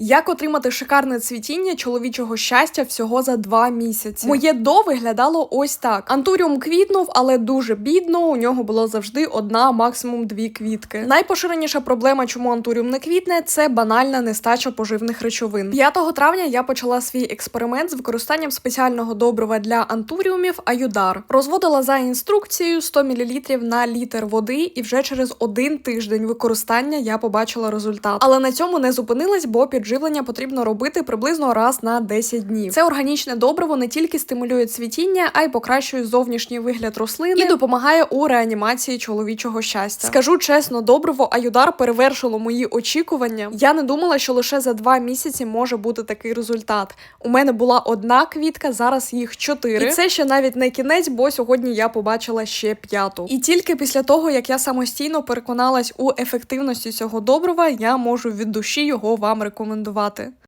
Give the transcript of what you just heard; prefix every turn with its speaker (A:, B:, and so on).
A: Як отримати шикарне цвітіння чоловічого щастя всього за два місяці? Моє до виглядало ось так: антуріум квітнув, але дуже бідно. У нього було завжди одна, максимум дві квітки. Найпоширеніша проблема, чому антуріум не квітне, це банальна нестача поживних речовин. 5 травня я почала свій експеримент з використанням спеціального добрива для антуріумів Аюдар. Розводила за інструкцією 100 мл на літр води, і вже через один тиждень використання я побачила результат. Але на цьому не зупинилась, бо підживлення потрібно робити приблизно раз на 10 днів. Це органічне добриво не тільки стимулює цвітіння, а й покращує зовнішній вигляд рослини і допомагає у реанімації чоловічого щастя. Скажу чесно, добриво Аюдар перевершило мої очікування. Я не думала, що лише за два місяці може бути такий результат. У мене була одна квітка, зараз їх чотири. І це ще навіть не кінець, бо сьогодні я побачила ще п'яту. І тільки після того, як я самостійно переконалась у ефективності цього добрива, я можу від душі його вам рекомендувати.